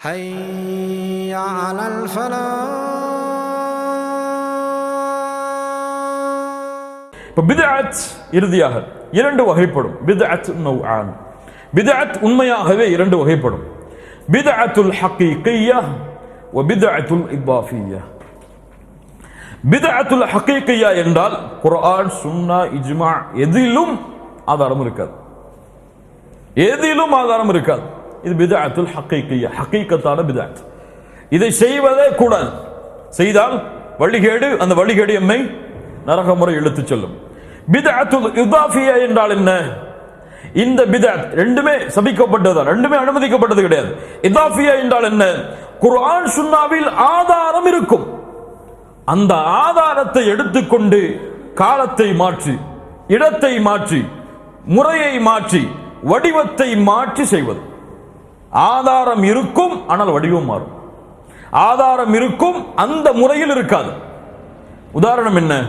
حي على الفلاح இப்போ பிதஅத் இறுதியாக இரண்டு வகைப்படும் பிதஅத் நௌஆன் பிதஅத் உண்மையாகவே இரண்டு வகைப்படும் பிதஅத்துல் ஹக்கீக்கிய்யா வ பிதஅத்துல் இபாஃபிய்யா பிதஅத்துல் ஹக்கீக்கிய்யா என்றால் குர்ஆன் சுன்னா இஜ்மா எதிலும் ஆதாரம் இருக்காது எதிலும் ஆதாரம் இருக்காது இது பிதாத்துல் ஹக்கீக்கிய்யா ஹக்கீக்கத்தான பிதாத். இதை செய்வதே கூடாது. செய்தால் வழிகேடு அந்த வழிகேடு எம்மை? நரக முறை இழுத்துச் செல்லும். பிதாத்துல் இதாஃபியா என்றால் என்ன? இந்த பிதாத் ரெண்டுமே சபிக்கப்பட்டது ரெண்டுமே அனுமதிக்கப்பட்டது கிடையாது. இதாஃபியா என்றால் என்ன? குர்ஆன் சுன்னாவில் ஆதாரம் இருக்கும். அந்த ஆதாரத்தை எடுத்துக்கொண்டு காலத்தை மாற்றி இடத்தை மாற்றி முறையை மாற்றி வடிவத்தை மாற்றி செய்வது. ஆதாரம் இருக்கும் ஆனால் வடிவம் மாறும். ஆதாரம் இருக்கும் அந்த முறையில் இருக்காது. உதாரணம் என்ன?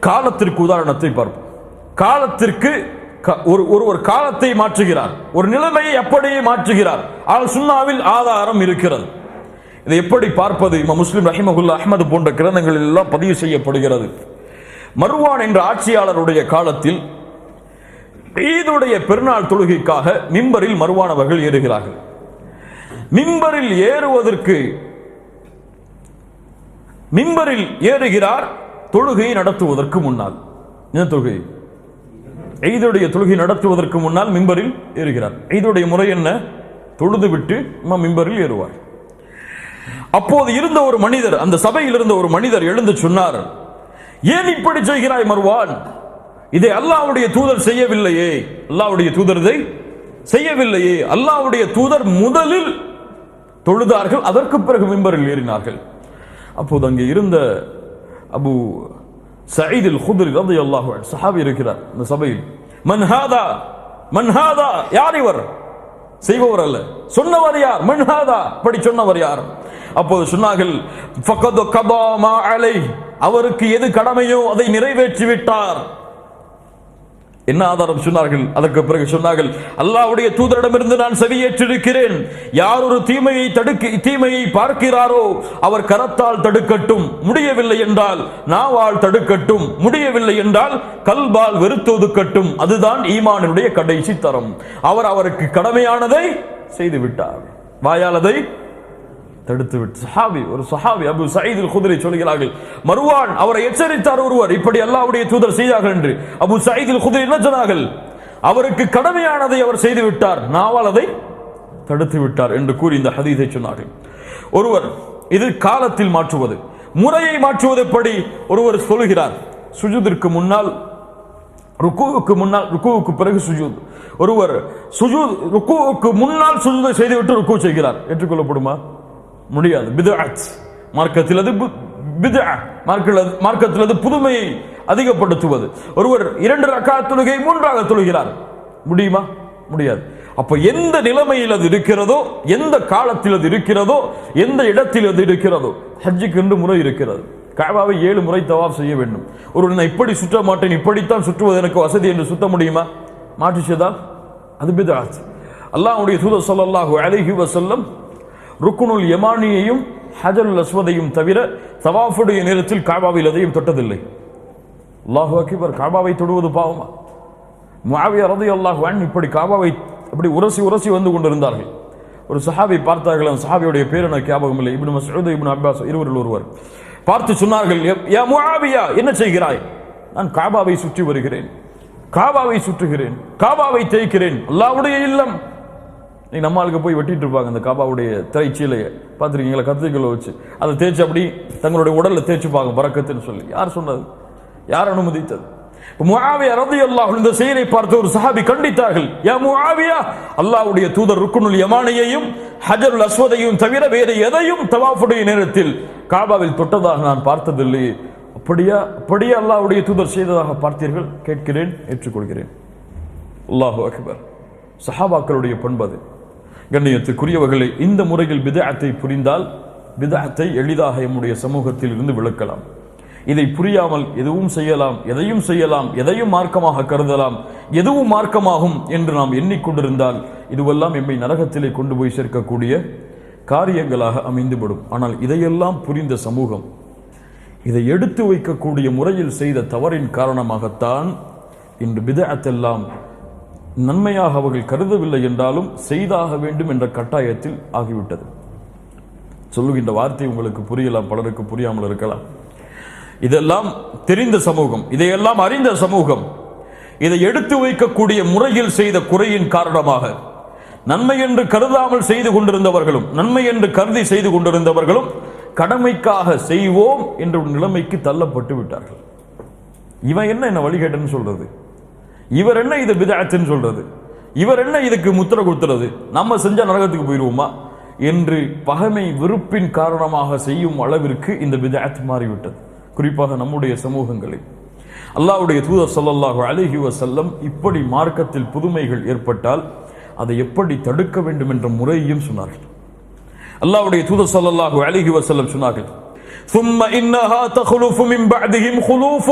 காலத்திற்கு உதாரணத்தை பார்ப்போம். காலத்திற்கு க- ஒரு ஒரு ஒரு காலத்தை மாற்றுகிறார். ஒரு நிலைமையை அப்படியே மாற்றுகிறார். ஆனால் சுன்னாவில் ஆதாரம் இருக்கிறது. இதை எப்படி பார்ப்பது? இமாம் முஸ்லிம் ரஹிமகுல்லா அஹமது போன்ற கிரந்தங்களில் எல்லாம் பதிவு செய்யப்படுகிறது. மர்வான் என்ற ஆட்சியாளருடைய காலத்தில் ஈதுடைய பெருநாள் தொழுகைக்காக மிம்பரில் மறுவானவர்கள் ஏறுகிறார்கள். மிம்பரில் ஏறுவதற்கு மிம்பரில் ஏறுகிறார் தொழுகையை நடத்துவதற்கு முன்னால். என்ன தொழுகை? ஐதுடைய தொழுகை நடத்துவதற்கு முன்னால் மிம்பரில் ஏறுகிறார். ஐதுடைய முறை என்ன? தொழுது விட்டு மிம்பரில் ஏறுவார். அப்போது இருந்த ஒரு மனிதர் அந்த சபையில் இருந்த ஒரு மனிதர் எழுந்து சொன்னார் ஏன் இப்படி செய்கிறாய் மர்வான்? இதை அல்லாவுடைய தூதர் செய்யவில்லையே. அல்லாவுடைய தூதர் இதை செய்யவில்லையே. அல்லாஹ்வுடைய தூதர் முதலில் தொழுதார்கள் அதற்கு பிறகு மிம்பரில் ஏறினார்கள். அப்போது அங்கே இருந்த அபு சயீத் ஹுதில் ரதி அல்லாஹு சஹாபி இருக்கிறார் இந்த சபையில். மன்ஹாதா மன்ஹாதா யார் இவர்? செய்பவர் அல்ல. சொன்னவர் யார்? மன்ஹாதா அப்படி சொன்னவர் யார்? அப்போது சொன்னார்கள் ஃபகது கதா மா அலை அவருக்கு எது கடமையோ அதை நிறைவேற்றி விட்டார் என்ன ஆதாரம் சொன்னார்கள்? அதற்கு பிறகு சொன்னார்கள் அல்லாவுடைய தூதரிடமிருந்து நான் செவியேற்றிருக்கிறேன் யார் ஒரு தீமையை தடுக்க தீமையை பார்க்கிறாரோ அவர் கரத்தால் தடுக்கட்டும். முடியவில்லை என்றால் நாவால் தடுக்கட்டும். முடியவில்லை என்றால் கல்பால் வெறுத்து ஒதுக்கட்டும். அதுதான் ஈமானுடைய கடைசி தரம். அவர் அவருக்கு கடமையானதை செய்து விட்டார் வாயாலதை தடுத்து விட்டு. சஹாபி ஒரு சஹாபி அபு சயீதில் குதிரை சொல்கிறார்கள் மருவான் அவரை எச்சரித்தார் ஒருவர் இப்படி அல்லாவுடைய தூதர் செய்தார்கள் என்று. அபு சயீதில் குதிரை என்ன சொன்னார்கள்? அவருக்கு கடமையானதை அவர் செய்து விட்டார் நாவால் அதை தடுத்து விட்டார் என்று கூறி இந்த ஹதீஸை சொன்னார்கள். ஒருவர் இது காலத்தில் மாற்றுவது முறையை மாற்றுவது எப்படி? ஒருவர் சொல்கிறார் சுஜூதிற்கு முன்னால் ருக்குவுக்கு முன்னால் ருக்குவுக்கு பிறகு சுஜூத். ஒருவர் சுஜூத் ருக்குவுக்கு முன்னால் சுஜூதை செய்துவிட்டு ருக்கு செய்கிறார் ஏற்றுக்கொள்ளப்படுமா? முடியாது. பிதாத் மார்க்கத்தில் அது பிதா மார்க்கத்தில் அது- புதுமையை அதிகப்படுத்துவது. ஒருவர் இரண்டு ரக்கா தொழுகை மூன்றாக தொழுகிறார். முடியுமா? முடியாது. அப்ப எந்த நிலைமையில் அது இருக்கிறதோ எந்த காலத்தில் அது இருக்கிறதோ எந்த இடத்தில் அது இருக்கிறதோ ஹஜ்ஜுக்கு ரெண்டு முறை இருக்கிறது. காபாவை ஏழு முறை தவாப் செய்ய வேண்டும். ஒரு நான் இப்படி சுற்ற மாட்டேன் இப்படித்தான் சுற்றுவது எனக்கு வசதி என்று சுத்த முடியுமா? மாற்றி அது பிதாத் அல்லாஹ்வுடைய தூதர் சொல்லல்லாஹு அலிஹி வசல்லம் ருக்குனுல் யமானியையும் ஹஜருல் அஸ்வதையும் தவிர தவாஃபுடைய நேரத்தில் காபாவில் எதையும் தொட்டதில்லை. அல்லாஹு அக்பர் காபாவை தொடுவது பாவமா? மாவிய ரதை அல்லாஹுவான் இப்படி காபாவை அப்படி உரசி உரசி வந்து கொண்டிருந்தார்கள். ஒரு சஹாபி பார்த்தார்கள் அந்த சஹாபியுடைய பேர் எனக்கு ஞாபகம் இல்லை. இப்னு மஸ்ஊத் இப்னு அப்பாஸ் இருவரில் ஒருவர். பார்த்து சொன்னார்கள் "யா- யா முஆவியா என்ன செய்கிறாய்? நான் காபாவை சுற்றி வருகிறேன். காபாவை சுற்றுகிறேன். காபாவை தேய்க்கிறேன். அல்லாவுடைய இல்லம். நீ நம்ம ஆளுக்கு போய் வெட்டிட்டு இருப்பாங்க அந்த காபாவுடைய திரைச்சீலையை. பார்த்துருக்கீங்களா? கத்திரிக்கோலை வச்சு. அதை தேய்ச்சி அப்படி தங்களுடைய உடலில் தேய்ச்சி பார்க்க பறக்கத்துன்னு சொல்லி. யார் சொன்னது? யார் அனுமதித்தது? முஆவியா ரதி அல்லாஹ் இந்த செயலை பார்த்து ஒரு சஹாபி கண்டித்தார்கள். யா முஆவியா அல்லாஹ்வுடைய தூதர் ருக்குனுல் யமானியையும் ஹஜருல் அஸ்வதையும் தவிர வேறு எதையும் தவாஃபுடைய நேரத்தில் காபாவில் தொட்டதாக நான் பார்த்ததில்லை. அப்படியா? அப்படியே அல்லாஹ்வுடைய தூதர் செய்ததாக பார்த்தீர்கள்? கேட்கிறேன் ஏற்றுக்கொள்கிறேன். அல்லாஹு அக்பர். சஹாபாக்களுடைய பண்பது கண்ணியத்துக்குரியவர்களை இந்த முறையில் விதத்தை புரிந்தால் விதத்தை எளிதாக எம்முடைய சமூகத்தில் இருந்து விளக்கலாம் இதை புரியாமல் எதுவும் செய்யலாம் எதையும் செய்யலாம் எதையும் மார்க்கமாக கருதலாம் எதுவும் மார்க்கமாகும் என்று நாம் எண்ணிக்கொண்டிருந்தால் இதுவெல்லாம் எம்மை நரகத்திலே கொண்டு போய் சேர்க்கக்கூடிய காரியங்களாக அமைந்துவிடும். ஆனால் இதையெல்லாம் புரிந்த சமூகம் இதை எடுத்து வைக்கக்கூடிய முறையில் செய்த தவறின் காரணமாகத்தான் இன்று விதத்தெல்லாம் நன்மையாக அவர்கள் கருதவில்லை என்றாலும் செய்தாக வேண்டும் என்ற கட்டாயத்தில் ஆகிவிட்டது. சொல்லுகின்ற வார்த்தை உங்களுக்கு புரியலாம் பலருக்கு புரியாமல் இருக்கலாம். இதெல்லாம் தெரிந்த சமூகம் இதையெல்லாம் அறிந்த சமூகம் இதை எடுத்து வைக்கக்கூடிய முறையில் செய்த குறையின் காரணமாக நன்மை என்று கருதாமல் செய்து கொண்டிருந்தவர்களும் நன்மை என்று கருதி செய்து கொண்டிருந்தவர்களும் கடமைக்காக செய்வோம் என்ற ஒரு நிலைமைக்கு தள்ளப்பட்டு விட்டார்கள். இவன் என்ன என்ன வழிகேட்டன்னு சொல்றது? இவர் என்ன இது பிதாத்துன்னு சொல்றது இவர் என்ன இதுக்கு முத்திர கொடுத்துறது நம்ம செஞ்ச நரகத்துக்கு போயிடுவோமா என்று பகைமை வெறுப்பின் காரணமாக செய்யும் அளவிற்கு இந்த பிதாத் மாறிவிட்டது குறிப்பாக நம்முடைய சமூகங்களில் அல்லாஹ்வுடைய தூதர் ஸல்லல்லாஹு அலைஹி வஸல்லம் இப்படி மார்க்கத்தில் புதுமைகள் ஏற்பட்டால் அதை எப்படி தடுக்க வேண்டும் என்ற முறையையும் சொன்னார்கள் அல்லாஹ்வுடைய தூதர் ஸல்லல்லாஹு அலைஹி வஸல்லம் சொன்னார்கள் ثم انها تخلف من بعدهم خلوف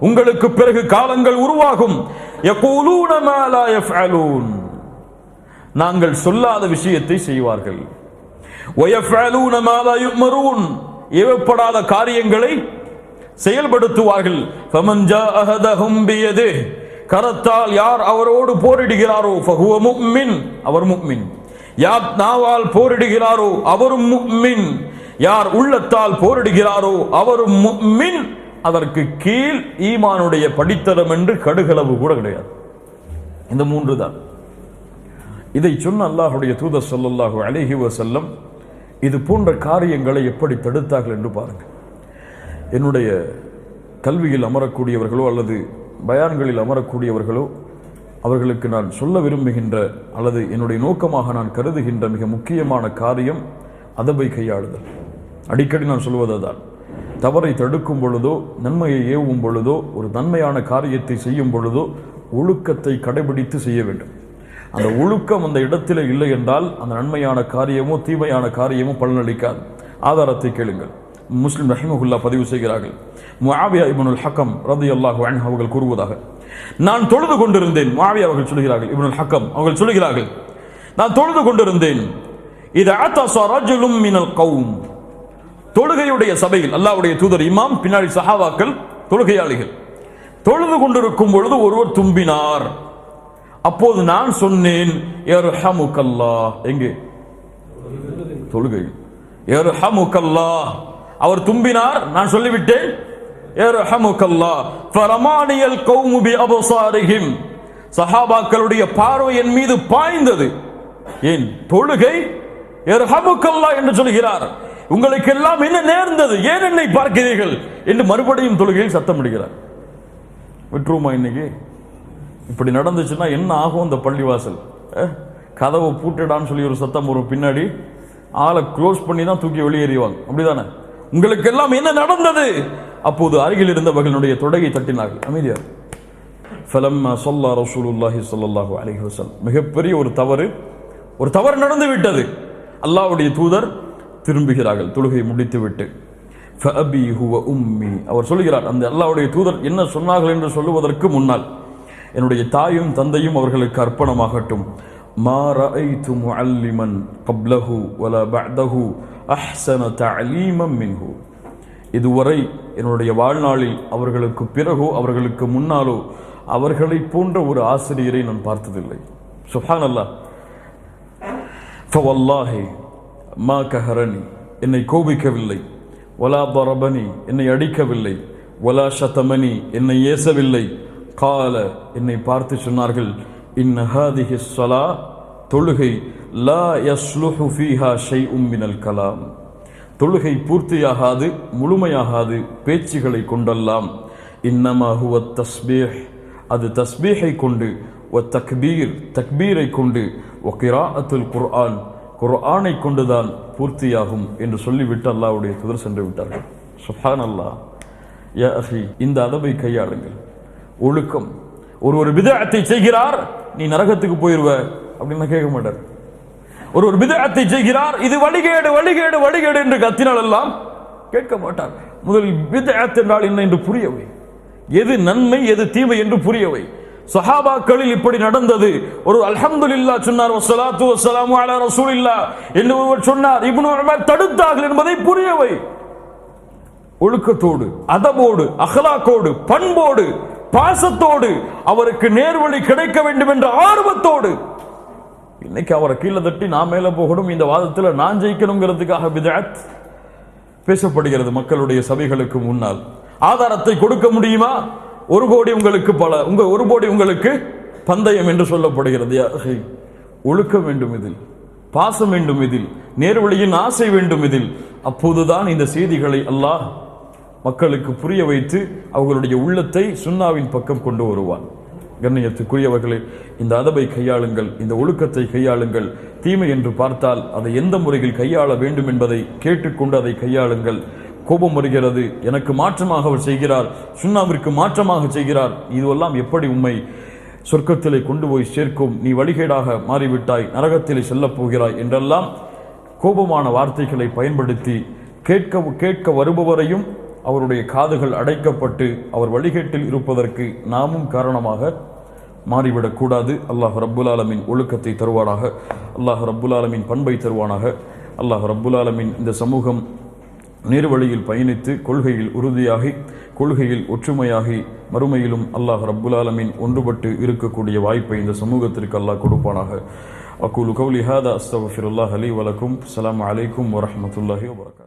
உங்களுக்கு பிறகு காலங்கள் உருவாகும். நாங்கள் சொல்லாத விஷயத்தை செய்வார்கள். ஏவப்படாத காரியங்களை செயல்படுத்துவார்கள். கரத்தால் யார் அவரோடு போரிடுகிறாரோ அவர் முக்மின் யார் நாவால் போரிடுகிறாரோ அவரும் முக்மின் யார் உள்ளத்தால் போரிடுகிறாரோ அவரும் முக்மின் அதற்கு கீழ் ஈமானுடைய படித்தரம் என்று கடுகளவு கூட கிடையாது. இந்த மூன்று தான். இதை சொன்ன அல்லாஹுடைய தூதர் சொல்லல்லாஹு அழகி செல்லம் இது போன்ற காரியங்களை எப்படி தடுத்தார்கள் என்று பாருங்கள். என்னுடைய கல்வியில் அமரக்கூடியவர்களோ அல்லது பயான்களில் அமரக்கூடியவர்களோ அவர்களுக்கு நான் சொல்ல விரும்புகின்ற அல்லது என்னுடைய நோக்கமாக நான் கருதுகின்ற மிக முக்கியமான காரியம் அதபை கையாளுதல். அடிக்கடி நான் சொல்வது தான் தவறை தடுக்கும் பொழுதோ நன்மையை ஏவும் பொழுதோ ஒரு நன்மையான காரியத்தை செய்யும் பொழுதோ ஒழுக்கத்தை கடைபிடித்து செய்ய வேண்டும். அந்த ஒழுக்கம் அந்த இடத்தில் இல்லை என்றால் அந்த நன்மையான காரியமோ தீமையான காரியமோ பலனளிக்காது. ஆதாரத்தை கேளுங்கள். முஸ்லிம் ரஹிமகுல்லா பதிவு செய்கிறார்கள். முஆவியா இப்னுல் ஹக்கம் ரதி அல்லாஹு அவர்கள் கூறுவதாக. நான் தொழுது கொண்டிருந்தேன் முஆவியா அவர்கள் சொல்கிறார்கள். இப்னுல் ஹக்கம் அவர்கள் சொல்கிறார்கள். நான் தொழுது கொண்டிருந்தேன். இது ஆத்தா ரஜுலும் மினல் கௌம். தொழுகையுடைய சபையில் அல்லாவுடைய தூதர் இமாம் பின்னாடி சஹாபாக்கள் தொழுகையாளிகள். தொழுது கொண்டிருக்கும் பொழுது ஒருவர் தும்பினார். அப்போது நான் சொன்னேன் எங்கே? தொழுகையில். அவர் தும்பினார் நான் சொல்லிவிட்டேன் சஹாபாக்களுடைய பார்வை என் மீது பாய்ந்தது. ஏன் தொழுகை என்று சொல்கிறார். உங்களுக்கு எல்லாம் என்ன நேர்ந்தது? ஏன் என்னை பார்க்கிறீர்கள்? என்று மறுபடியும் தொழுகையில் சத்தம் இடுகிறார். விட்டுருவோமா இன்னைக்கு? இப்படி நடந்துச்சுன்னா என்ன ஆகும் இந்த பள்ளிவாசல்? கதவை பூட்டிடான்னு சொல்லி ஒரு சத்தம் வரும் பின்னாடி. ஆளை க்ளோஸ் பண்ணி தான் தூக்கி வெளியேறிவாங்க அப்படிதானே? உங்களுக்கு எல்லாம் என்ன நடந்தது? அப்போது அருகில் இருந்தவர்களுடைய தொடையை தட்டினார்கள். அமைதியார் ஃபலம்மா சொல்லா ரசூலுல்லாஹி சொல்லல்லாஹு அலைஹி மிகப்பெரிய ஒரு தவறு. ஒரு தவறு நடந்து விட்டது அல்லாவுடைய தூதர் திரும்புகிறார்கள். தொழுகை முடித்துவிட்டு. ஃபபி ஹுவ உம்மி. அவர் சொல்கிறார் அந்த அல்லாவுடைய தூதர் என்ன சொன்னார்கள் என்று சொல்லுவதற்கு முன்னால் என்னுடைய தாயும் தந்தையும் அவர்களுக்கு அர்ப்பணமாகட்டும். மா ரஅய்து முஅல்லிமன் கப்லஹு வல பஅதஹு அஹ்ஸன தஅலீமம் மின்ஹு. இதுவரை என்னுடைய வாழ்நாளில் அவர்களுக்கு பிறகோ அவர்களுக்கு முன்னாலோ அவர்களைப் போன்ற ஒரு ஆசிரியரை நான் பார்த்ததில்லை. சுப்ஹானல்லாஹ் ஃபவல்லாஹி. மா கஹரணி என்னை கோபிக்கவில்லை. ஒலா பரபனி என்னை அடிக்கவில்லை. ஒலா சதமணி என்னை ஏசவில்லை. கால என்னை பார்த்து சொன்னார்கள் இன்னஹாதிஹி சலா தொழுகை லா யஸ்லுஹு ஃபீஹா ஷை உம்மினல் கலாம் தொழுகை பூர்த்தியாகாது முழுமையாகாது பேச்சுகளை கொண்டெல்லாம். இன்னமா ஹுவ தஸ்பீஹ் அது தஸ்பீஹை கொண்டு ஒ தக்பீர் தக்பீரை கொண்டு ஒ கிரா அத்துல் குர்ஆன் குர்ஆனை கொண்டுதான் பூர்த்தியாகும் என்று சொல்லிவிட்டு அல்லாவுடைய தூதர் சென்று விட்டார்கள். சுஹான் அல்லா யா அஹி இந்த அதபை கையாளுங்கள். ஒழுக்கம். ஒரு ஒரு விதத்தை செய்கிறார் நீ நரகத்துக்கு போயிருவ அப்படின்னு கேட்க மாட்டார். ஒரு ஒரு விதத்தை செய்கிறார் இது வழிகேடு வழிகேடு வழிகேடு என்று கத்தினால் எல்லாம் கேட்க மாட்டார். முதலில் விதத் என்றால் என்ன என்று புரியவை. எது நன்மை எது தீமை என்று புரியவை. சஹாபாக்களில் இப்படி நடந்தது. ஒரு அல்ஹம்துலில்லாஹ் சொன்னார் வஸ்ஸலாத்து வஸ்ஸலாமு அலா ரசூலில்லாஹ் என்று ஒருவர் சொன்னார். இப்னு உமர் தடுத்தார்கள் என்பதை புரியவை. ஒழுக்கத்தோடு அதபோடு அகலாக்கோடு பண்போடு பாசத்தோடு அவருக்கு நேர்வழி கிடைக்க வேண்டும் என்ற ஆர்வத்தோடு. இன்னைக்கு அவரை கீழே தட்டி நான் மேல போகணும் இந்த வாதத்தில் நான் ஜெயிக்கணுங்கிறதுக்காக பிதாத் பேசப்படுகிறது மக்களுடைய சபைகளுக்கு முன்னால். ஆதாரத்தை கொடுக்க முடியுமா? ஒரு கோடி உங்களுக்கு பல உங்க ஒரு கோடி உங்களுக்கு பந்தயம் என்று சொல்லப்படுகிறது. ஒழுக்க ஒழுக்கம் வேண்டும் இதில் பாசம் வேண்டும் இதில் நேர்வழியின் ஆசை வேண்டும் இதில். அப்போதுதான் இந்த செய்திகளை அல்லாஹ் மக்களுக்கு புரிய வைத்து அவர்களுடைய உள்ளத்தை சுன்னாவின் பக்கம் கொண்டு வருவான். கண்ணியத்துக்குரியவர்களே இந்த அதபை கையாளுங்கள் இந்த ஒழுக்கத்தை கையாளுங்கள். தீமை என்று பார்த்தால் அதை எந்த முறையில் கையாள வேண்டும் என்பதை கேட்டுக்கொண்டு அதை கையாளுங்கள். கோபம் வருகிறது. எனக்கு மாற்றமாக அவர் செய்கிறார். சுண்ணாவிற்கு மாற்றமாக செய்கிறார். இதுவெல்லாம் எப்படி உண்மை சொர்க்கத்திலே கொண்டு போய் சேர்க்கும்? நீ வழிகேடாக மாறிவிட்டாய். நரகத்திலே செல்லப் போகிறாய் என்றெல்லாம் கோபமான வார்த்தைகளை பயன்படுத்தி கேட்க கேட்க வருபவரையும் அவருடைய காதுகள் அடைக்கப்பட்டு அவர் வழிகேட்டில் இருப்பதற்கு நாமும் காரணமாக மாறிவிடக்கூடாது அல்லாஹ் ரப்புல் ஆலமின் ஒழுக்கத்தை தருவானாக. அல்லாஹ் ரப்புல் ஆலமின் பண்பை தருவானாக. அல்லாஹ் ரப்புல் ஆலமின் இந்த சமூகம் நேர்வழியில் பயணித்து கொள்கையில் உறுதியாகி கொள்கையில் ஒற்றுமையாகி மறுமையிலும் அல்லாஹ் ரப்புல் ஒன்றுபட்டு இருக்கக்கூடிய வாய்ப்பை இந்த சமூகத்திற்கு அல்லாஹ் கொடுப்பானாக. அக்குலு கவுலி ஹாதா அஸ்தஃபிருல்லாஹ் அலி வலக்கும். அலாம் அலைக்கும் வரமத்துல்லாஹி வபரகாத்துஹு